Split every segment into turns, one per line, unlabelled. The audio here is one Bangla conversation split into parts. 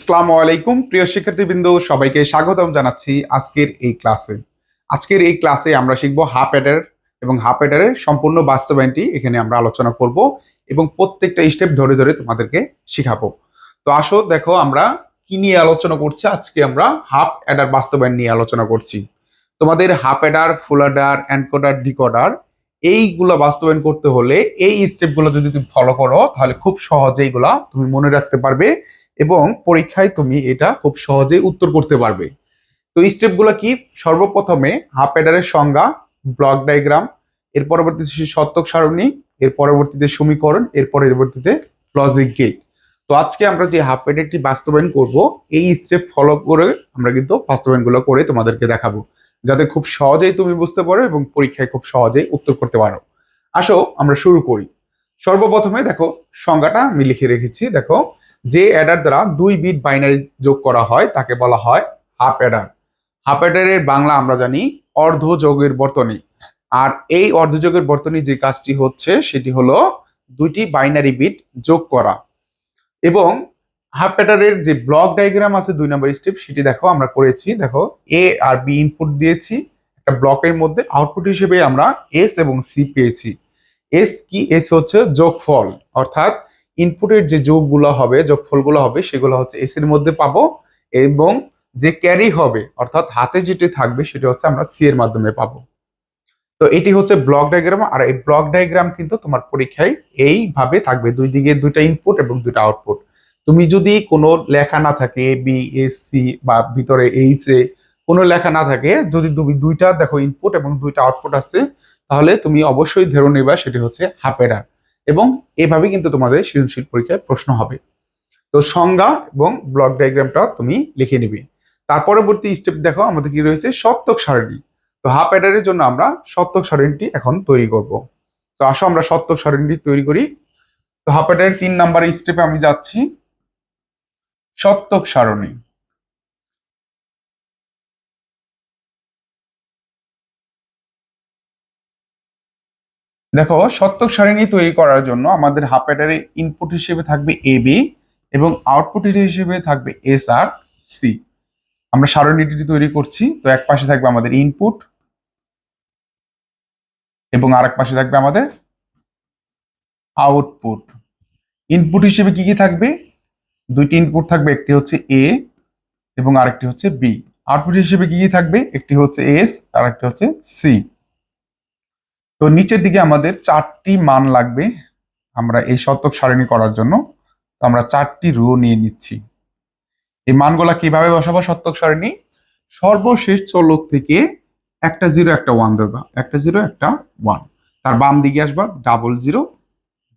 আসসালামু আলাইকুম, প্রিয় শিক্ষার্থীবৃন্দ, সবাইকে স্বাগতম জানাচ্ছি আজকের এই ক্লাসে। আজকের এই ক্লাসে আমরা শিখব হাফ অ্যাডার এবং হাফ অ্যাডারের সম্পূর্ণ বাস্তবায়নটি এখানে আমরা আলোচনা করব এবং প্রত্যেকটা স্টেপ ধরে ধরে তোমাদেরকে শিখাবো। তো আসো, দেখো আমরা কি নিয়ে আলোচনা করছি, আজকে আমরা হাফ অ্যাডার বাস্তবায়ন নিয়ে আলোচনা করছি। তোমাদের half adder, full adder, encoder, decoder, এইগুলো বাস্তবায়ন করতে হলে এই স্টেপগুলো যদি তুমি ফলো করো, তাহলে খুব সহজে এইগুলা তুমি মনে রাখতে পারবে এবং পরীক্ষায় তুমি এটা খুব সহজে উত্তর করতে পারবে। তো স্টেপগুলো কি? সর্বপ্রথমে হাফ অ্যাডারের সংজ্ঞা ব্লক ডায়াগ্রাম এর পরবর্তীতে সত্যক সারণী, এর পরবর্তীতে সমীকরণ, এর পরবর্তীতে লজিক গেট তো আজকে আমরা যে হাফ অ্যাডারটি বাস্তবায়ন করব, এই স্টেপ ফলো করে আমরা কিন্তু বাস্তবায়নগুলো করে তোমাদেরকে দেখাবো। যাতে খুব সহজেই তুমি বুঝতে পারো এবং পরীক্ষায় খুব সহজেই উত্তর করতে পারো। আসো আমরা শুরু করি। সর্বপ্রথমে দেখো, সংজ্ঞাটা আমি লিখে রেখেছি। দেখো যে অ্যাডার দ্বারা দুই বিট বাইনারি যোগ করা হয়, তাকে বলা হয় হাফ অ্যাডার। হাফ অ্যাডারের বাংলা আমরা জানি অর্ধযোগের বর্তনী। আর এই অর্ধযোগের বর্তনী যে কাজটি হচ্ছে, সেটি হলো দুইটি বাইনারি বিট যোগ করা। এবং হাফ অ্যাডারের যে ব্লক ডায়াগ্রাম আছে, দুই নম্বর স্টেপ, সেটি দেখো আমরা করেছি। দেখো এ আর বি ইনপুট দিয়েছি। একটা ব্লকের মধ্যে আউটপুট হিসেবে আমরা এস এবং সি পেয়েছি। এস কি? এস হচ্ছে যোগফল। অর্থাৎ ইনপুটের যে যোগগুলো হবে, যোগফলগুলো হবে, সেগুলো হচ্ছে এসির মধ্যে পাবো এবং যে ক্যারি হবে, অর্থাৎ হাতে যেটি থাকবে, সেটা হচ্ছে আমরা সি এর মাধ্যমে পাবো। তো এটি হচ্ছে ব্লক ডায়াগ্রাম আর এই ব্লক ডায়াগ্রাম কিন্তু তোমার পরীক্ষায় এইভাবে থাকবে। দুই দিকে দুইটা ইনপুট এবং দুইটা আউটপুট তুমি যদি কোনো লেখা না থাকে এ বি এস সি বা ভিতরে এইচ এ কোনো লেখা না থাকে, যদি তুমি দুইটা দেখো ইনপুট এবং দুইটা আউটপুট আছে, তাহলে তুমি অবশ্যই ধরে নেবা সেটি হচ্ছে হাফ এডার এবং এভাবে কিন্তু তোমাদের সৃজনশীল পরীক্ষায় প্রশ্ন হবে। তো সংজ্ঞা এবং ব্লক ডায়াগ্রামটা তুমি লিখে নিবে। তার পরবর্তী স্টেপ দেখো, আমাদের কি রয়েছে? সত্যক সারণী। তো হাফ অ্যাডারের জন্য আমরা সত্যক সারণীটি এখন তৈরি করব। তো আসো, আমরা সত্যক সারণীটি তৈরি করি। তো হাফ অ্যাডারের তিন নাম্বার স্টেপে আমি যাচ্ছি। সত্যক সারণী। দেখো সত্যক সারণী তৈরি করার জন্য আমাদের হাফ অ্যাডারে ইনপুট হিসেবে থাকবে এ বি এবং আউটপুট হিসেবে থাকবে এস আর সি আমরা সারণীটি তৈরি করছি, তো এক পাশে থাকবে আমাদের ইনপুট এবং আরেক পাশে থাকবে আমাদের আউটপুট ইনপুট হিসেবে কি কি থাকবে? দুইটি ইনপুট থাকবে, একটি হচ্ছে এ এবং আরেকটি হচ্ছে বি আউটপুট হিসেবে কি কি থাকবে? একটি হচ্ছে এস আর একটি হচ্ছে সি তো নিচের দিকে আমাদের চারটি মান লাগবে আমরা এই শতক সারণী করার জন্য। তো আমরা চারটি রো নিয়ে নিচ্ছি। এই মানগুলা কীভাবে বসাবো শতক সারণী? সর্বশেষ চলক থেকে একটা জিরো, একটা ওয়ান দেবা একটা জিরো, একটা ওয়ান। তার বাম দিকে আসবা, ডাবল জিরো,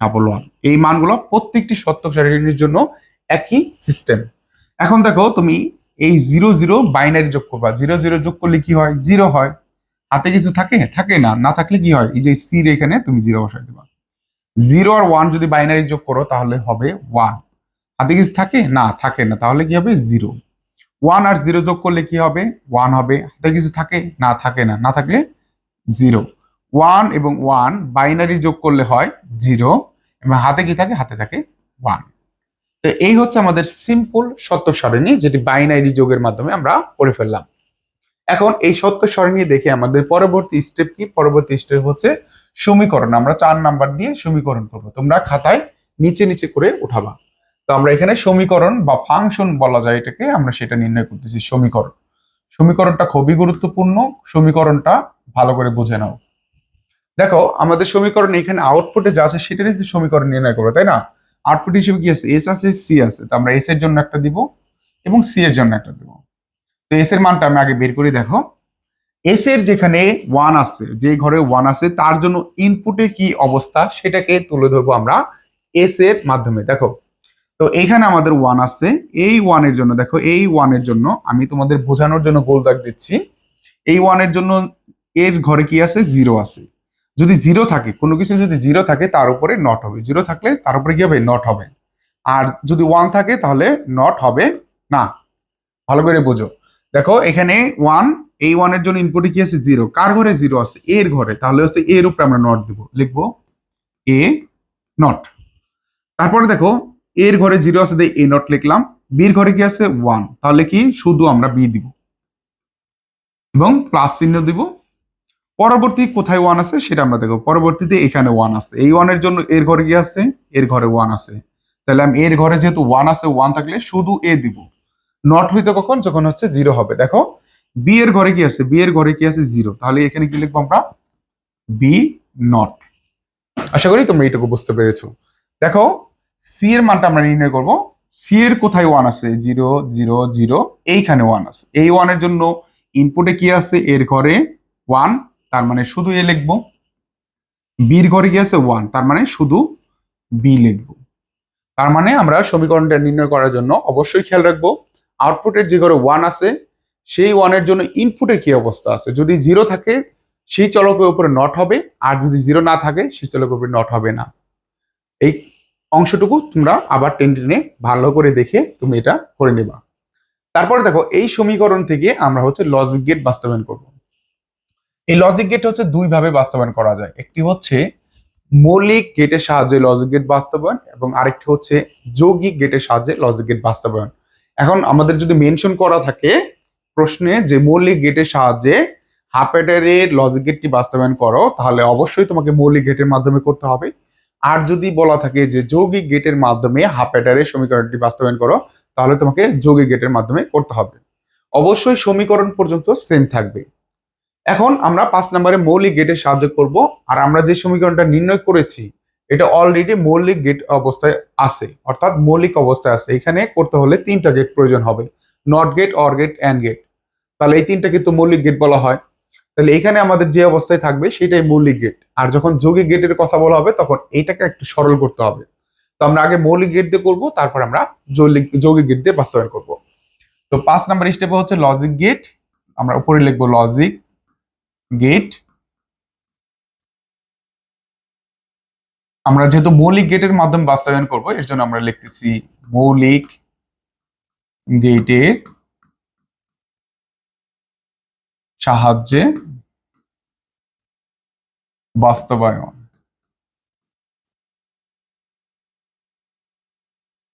ডাবল ওয়ান। এই মানগুলো প্রত্যেকটি শতক সারণীর জন্য একই সিস্টেম। এখন দেখো তুমি এই জিরো জিরো বাইনারি যোগ করবা। জিরো জিরো যোগ করলে কি হয়? জিরো হয়। হাতে কিছু থাকে? থাকে না। না থাকলে কি হয়? এই যে স্থির এখানে তুমি জিরো বসাই দেবা। জিরো আর ওয়ান যদি বাইনারি যোগ করো, তাহলে হবে ওয়ান হাতে কিছু থাকে? না থাকে না। তাহলে কি হবে? জিরো ওয়ান আর জিরো যোগ করলে কি হবে? ওয়ান হবে। হাতে কিছু থাকে? না থাকে না। না থাকলে জিরো ওয়ান এবং ওয়ান বাইনারি যোগ করলে হয় জিরো এবং হাতে কি থাকে? হাতে থাকে ওয়ান তো এই হচ্ছে আমাদের সিম্পল সত্য সারণী, যেটি বাইনারি যোগের মাধ্যমে আমরা করে ফেললাম। এখন এই সত্য সারণী দেখে আমাদের পরবর্তী স্টেপ কি? পরবর্তী স্টেপ হচ্ছে সমীকরণ। আমরা চার নাম্বার দিয়ে সমীকরণ করব। তোমরা খাতায় নিচে নিচে করে উঠাবা। তো আমরা এখানে সমীকরণ বা ফাংশন বলা যায় এটাকে, আমরা সেটা নির্ণয় করতেছি সমীকরণ। সমীকরণটা খুবই গুরুত্বপূর্ণ। সমীকরণটা ভালো করে বুঝে নাও। দেখো, আমাদের সমীকরণ এখানে আউটপুটে যা আছে সেটারই যে সমীকরণ নির্ণয় করব, তাই না? আউটপুট হিসেবে কি আছে? এস আছে সি আছে। তো আমরা এস এর জন্য একটা দিব এবং সি এর জন্য একটা দিব। তো এস এর মানটা আমি আগে বের করি দেখো। এস এর যেখানে ওয়ান আছে, যে ঘরে ওয়ান আছে, তার জন্য ইনপুটে কি অবস্থা সেটাকে তুলে ধরবো আমরা এস এর মাধ্যমে। দেখো, তো এখানে আমাদের ওয়ান আছে, এই ওয়ানের জন্য, দেখো, এই ওয়ানের জন্য আমি তোমাদের বোঝানোর জন্য গোল দাগ দিচ্ছি। এই ওয়ানের জন্য এর ঘরে কি আছে? জিরো আছে। যদি জিরো থাকে, কোনো কিছু যদি জিরো থাকে, তার উপরে নট হবে। জিরো থাকলে তার উপরে কি হবে? নট হবে। আর যদি ওয়ান থাকে, তাহলে নট হবে না। ভালো করে বোঝো। দেখো, এখানে ওয়ান এই ওয়ানের জন্য ইনপুটে কি আছে? জিরো কার ঘরে জিরো আছে? এর ঘরে। তাহলে হচ্ছে এর উপরে আমরা নট দিব। লিখব এ নট তারপরে দেখো এর ঘরে জিরো আছে এ নট লিখলাম। বির ঘরে কি আছে? ওয়ান তাহলে কি? শুধু আমরা বি দিব। এবং প্লাস চিহ্ন দিব। পরবর্তী কোথায় ওয়ান আছে? সেটা আমরা দেখব। পরবর্তীতে এখানে ওয়ান আছে। এই ওয়ানের জন্য এর ঘরে কি আছে? এর ঘরে ওয়ান আছে। তাহলে আমি এর ঘরে যেহেতু ওয়ান আছে ওয়ান থাকলে শুধু এ দিব। নট হইতে কখন? যখন হচ্ছে জিরো হবে। দেখো বি এর ঘরে কি আছে? বি এর ঘরে কি আছে? জিরো তাহলে এখানে কি লিখব আমরা? বি নট আশা করি তোমরা এইটুকু বুঝতে পেরেছ। দেখো সি এর মানটা আমরা নির্ণয় করব। সি এর কোথায় ওয়ান আছে? জিরো জিরো জিরো এইখানে ওয়ান আছে। এই ওয়ানের জন্য ইনপুটে কি আছে? এর ঘরে ওয়ান তার মানে শুধু এ লিখব। বির ঘরে কি আছে? ওয়ান তার মানে শুধু বি লিখব। তার মানে আমরা সমীকরণটা নির্ণয় করার জন্য অবশ্যই খেয়াল রাখব। আউটপুটের যে ঘরে ওয়ান আছে, সেই ওয়ানের জন্য ইনপুটের কি অবস্থা আছে? যদি জিরো থাকে, সেই চলকের উপরে নট হবে, আর যদি জিরো না থাকে, সেই চলকের উপরে নট হবে না। এই অংশটুকু তোমরা আবার টেনে টেনে ভালো করে দেখে তুমি এটা করে নেবা। তারপরে দেখো, এই সমীকরণ থেকে আমরা হচ্ছে লজিক গেট বাস্তবায়ন করব। এই লজিক গেট হচ্ছে দুই ভাবে বাস্তবায়ন করা যায়। একটি হচ্ছে মৌলিক গেটের সাহায্যে লজিক গেট বাস্তবায়ন এবং আরেকটি হচ্ছে যৌগিক গেটের সাহায্যে লজিক গেট বাস্তবায়ন। এখন আমাদের যদি মেনশন করা থাকে, প্রশ্নে যে মৌলিক গেটের সাহায্যে হাফ এডারের লজিক গেটটি বাস্তবায়ন করো, তাহলে অবশ্যই তোমাকে মৌলিক গেটের মাধ্যমে করতে হবে। আর যদি বলা থাকে যে যৌগিক গেটের মাধ্যমে হাফ এডারের সমীকরণটি বাস্তবায়ন করো, তাহলে তোমাকে যৌগিক গেটের মাধ্যমে করতে হবে। অবশ্যই সমীকরণ পর্যন্ত সেম থাকবে। এখন আমরা পাঁচ নম্বরে মৌলিক গেটের সাহায্য করব, আর আমরা যে সমীকরণটা নির্ণয় করেছি এটা অলরেডি মৌলিক গেট অবস্থায় আছে, অর্থাৎ মৌলিক অবস্থায় আছে। এখানে করতে হলে তিনটা গেট প্রয়োজন হবে not gate or gate and gate তাহলে এই তিনটা কিন্তু মৌলিক গেট বলা হয়। তাহলে এখানে আমাদের যে অবস্থায় থাকবে সেটাই মৌলিক গেট আর যখন যৌগিক গেটের কথা বলা হবে, তখন এইটাকে একটু সরল করতে হবে। তো আমরা আগে মৌলিক গেট দিয়ে করব, তারপর আমরা যৌগিক যৌগিক গেট দিয়ে বাস্তবায়ন করব। তো পাঁচ নাম্বার স্টেপে হচ্ছে লজিক গেট আমরা উপরে লিখব লজিক গেট আমরা যেহেতু মৌলিক গেটের মাধ্যমে বাস্তবায়ন করব, এর জন্য আমরা লিখতেছি মৌলিক গেটের সাহায্যে বাস্তবায়ন।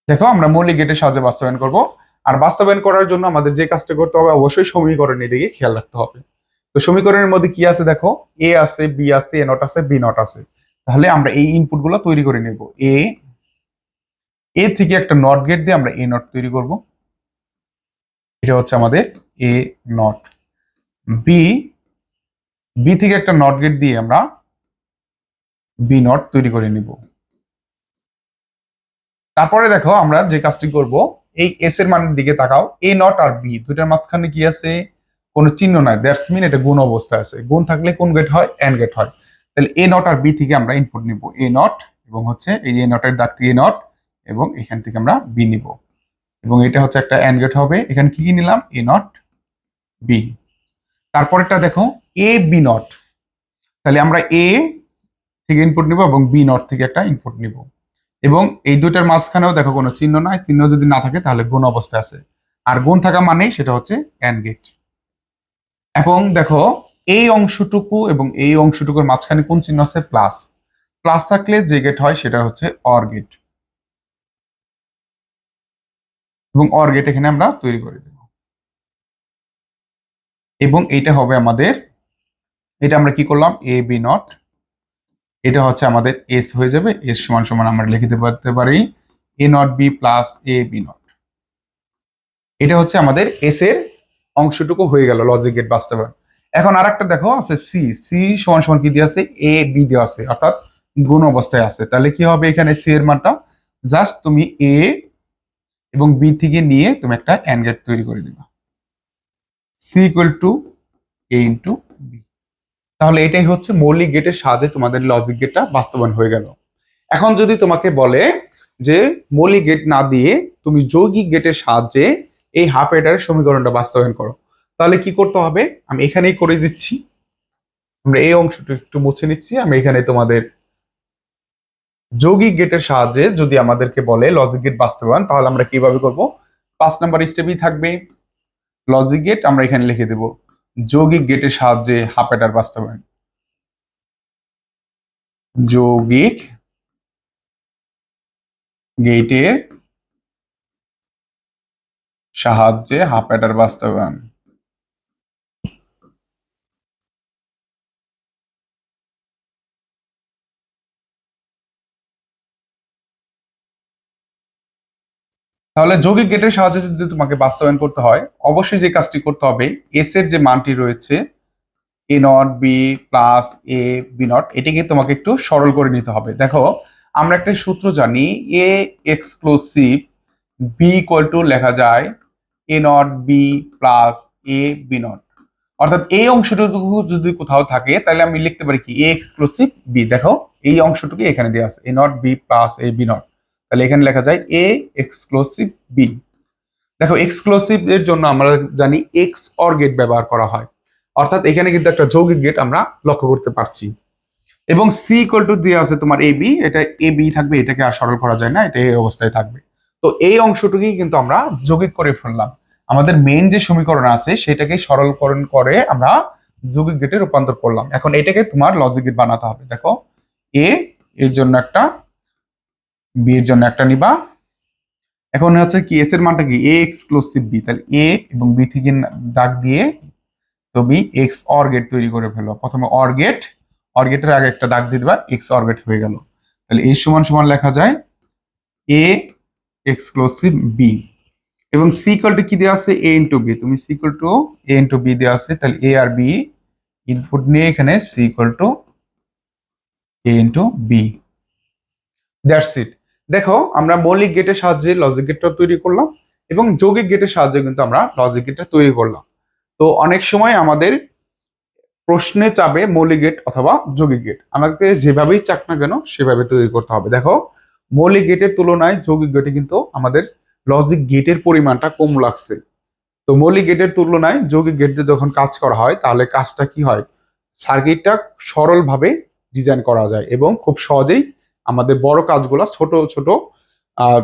দেখো, আমরা মৌলিক গেটের সাহায্যে বাস্তবায়ন করব। আর বাস্তবায়ন করার জন্য আমাদের যে কাজটা করতে হবে, অবশ্যই সমীকরণের দিকে খেয়াল রাখতে হবে। তো সমীকরণের মধ্যে কি আছে দেখো? এ আছে বি আছে এ নট আছে বি নট আছে। তাহলে আমরা এই ইনপুটগুলো তৈরি করে নেব। এ এ থেকে একটা নট গেট দিয়ে আমরা এ নট তৈরি করব। এটা হচ্ছে আমাদের এ নট বি বি থেকে একটা নট গেট দিয়ে আমরা বি নট তৈরি করে নিব। তারপরে দেখো আমরা যে কাজটি করব, এই এস এর মানের দিকে তাকাও। এ নট আর বি দুইটার মাঝখানে কি আছে? কোনো চিহ্ন নাই। দ্যাটস মিন এটা গুণ অবস্থায় আছে। গুণ থাকলে কোন গেট হয়? এন্ড গেট হয়। তাহলে এ নট আর বি থেকে আমরা ইনপুট নিব এ নট এবং হচ্ছে এই এ নটের দাগ থেকে এ নট এবং এখান থেকে আমরা বি নিব। এবং এটা হচ্ছে একটা এন্ড গেট হবে। এখানে কি কি নিলাম? এ নট বি তারপরেরটা দেখো এ বি নট তাহলে আমরা এ থেকে ইনপুট নিব এবং বি নট থেকে একটা ইনপুট নিব। এবং এই দুইটার মাঝখানেও দেখো কোনো চিহ্ন নাই। চিহ্ন যদি না থাকে তাহলে গুণ অবস্থায় আছে। আর গুণ থাকা মানেই সেটা হচ্ছে এন্ড গেট এবং দেখো এই অংশটুকু এবং এই অংশটুকুর মাঝখানে কোন চিহ্ন আছে? প্লাস প্লাস থাকলে যে গেট হয় সেটা হচ্ছে অর গেট এবং অর গেট এখানে আমরা তৈরি করে দেব। এবং এটা হবে আমাদের, এটা আমরা কি করলাম? এ বি নট এটা হচ্ছে আমাদের এস হয়ে যাবে। এস সমান সমান আমরা লিখে পারতে পারি A not B plus A B not এটা হচ্ছে আমাদের এস এর অংশটুকু হয়ে গেল লজিক গেট বাস্তবায়ন। এখন আর একটা দেখো, আছে সি সি সমান সমান কি দিয়ে আছে? এ বি দেওয়া আছে, অর্থাৎ গুণ অবস্থায় আছে। তাহলে কি হবে এখানে সি এর মানটা? জাস্ট তুমি এ এবং বি থেকে নিয়ে তুমি একটা অ্যান্ড গেট তৈরি করে দিবা। C equal to A into B তাহলে এটাই হচ্ছে মৌলিক গেটের সাহায্যে তোমাদের লজিক গেটটা বাস্তবায়ন হয়ে গেল। এখন যদি তোমাকে বলে যে মৌলিক গেট না দিয়ে তুমি যৌগিক গেটের সাহায্যে এই হাফ এটারের সমীকরণটা বাস্তবায়ন করো তাহলে কি করতে হবে? আমি এখানেই করে দিচ্ছি। আমরা এই অংশটা একটু মুছে নিচ্ছি। আমি এখানে তোমাদের যৌগিক গেটের সাহায্যে যদি আমাদেরকে বলে লজিক গেট বাস্তবায়ন, তাহলে আমরা কীভাবে করব? পাঁচ নাম্বার স্টেপই থাকবে। লজিক গেট আমরা এখানে লিখে দেব। যৌগিক গেটের সাহায্যে হাফ এটার বাস্তবায়ন। যৌগিক গেটের সাহায্যে হাফ অ্যাডার বাস্তবায়ন। তাহলে যৌগিক গেটের সাহায্যে যদি তোমাকে বাস্তবায়ন করতে হয়, অবশ্যই যে কাজটি করতে হবে এস এর যে মানটি রয়েছে A not B plus A B not এটিকে তোমাকে একটু সরল করে নিতে হবে। দেখো, আমরা একটা সূত্র জানি A exclusive B equal to লেখা যায় A not B plus A B not অর্থাৎ এই অংশটুকু যদি কোথাও থাকে, তাহলে আমি লিখতে পারি কি? এ এক্সক্লুসিভ বি দেখো, এই অংশটুকু এখানে দেওয়া আছে A not B plus A B not তাহলে এখানে লেখা যায় এ এক্সক্লুসিভ বি দেখো এক্সক্লুসিভ এর জন্য আমরা জানি এক্স অর গেট ব্যবহার করা হয়। অর্থাৎ এখানে কিন্তু একটা যৌগিক গেট আমরা লক্ষ্য করতে পারছি। এবং সি ইকুয়াল টু দিয়ে আছে তোমার এ বি এটা এ বি থাকবে, এটাকে আর সরল করা যায় না, এটা এই অবস্থায় থাকবে। তো এই অংশটুকুই কিন্তু আমরা যৌগিক করে ফেললাম। আমাদের মেইন যে সমীকরণ আছে, সেটাকে সরলকরণ করে আমরা যৌগিক গেটে রূপান্তর করলাম। এখন এটাকে তোমার লজিক গেট বানাতে হবে। দেখো এ এর জন্য একটা বি এর জন্য একটা নিবা। এখন হচ্ছে কি এস এর মানটা কি? এ এক্সক্লুসিভ বি তাহলে এ এবং বি থেকে দাগ দিয়ে তুমি এক্স অর গেট তৈরি করে ফেলো। প্রথমে অর গেট অর গেটের আগে একটা দাগ দিয়ে দিবা এক্স অর গেট হয়ে গেল। তাহলে এই সমান সমান লেখা যায় এ এক্সক্লুসিভ বি এবং সিকল টু কি দেওয়া আছে? এ ইন্টু বি তুমি equal to A into B দেওয়া আছে, তাহলে এ আর বি ইনপুট নিয়ে এখানে C equal to A into B that's it দেখো, আমরা মৌলিক গেটের সাহায্যে লজিক গেটটা তৈরি করলাম এবং যৌগিক গেটের সাহায্যে কিন্তু আমরা লজিক গেটটা তৈরি করলাম। তো অনেক সময় আমাদের প্রশ্নে চাবে মৌলিক গেট অথবা যৌগিক গেট আমাকে যেভাবেই চাক না কেন সেভাবে তৈরি করতে হবে। দেখো, মৌলিক গেটের তুলনায় যৌগিক গেটে কিন্তু আমাদের লজিক গেটের পরিমাণটা কম লাগছে। তো মৌলিক গেটের তুলনায় যৌগিক গেটে যখন কাজ করা হয়, তাহলে কাজটা কি হয়? সার্কিটটা সরলভাবে ডিজাইন করা যায় এবং খুব সহজেই আমাদের বড় কাজগুলো ছোট ছোট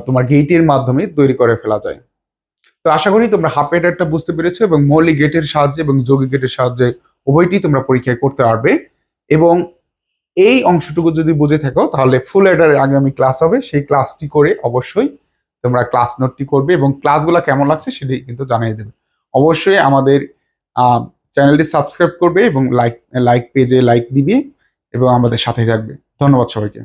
তোমার গেটের মাধ্যমে তৈরি করে ফেলা যায়। তো আশা করি তোমরা হাফ এডারটা বুঝতে পেরেছ এবং মৌলিক গেটের সাহায্যে এবং যৌগিক গেটের সাহায্যে উভয়টি তোমরা পরীক্ষায় করতে পারবে। এবং এই অংশটুকু যদি বুঝে থাকো, তাহলে ফুল এডারের আগামী ক্লাস হবে। সেই ক্লাসটি করে অবশ্যই তোমরা ক্লাস নোটটি করবে এবং ক্লাসগুলো কেমন লাগছে সেটি কিন্তু জানিয়ে দেবে। অবশ্যই আমাদের চ্যানেলটি সাবস্ক্রাইব করবে এবং লাইক লাইক পেজে লাইক দিবে এবং আমাদের সাথে থাকবে। ধন্যবাদ সবাইকে।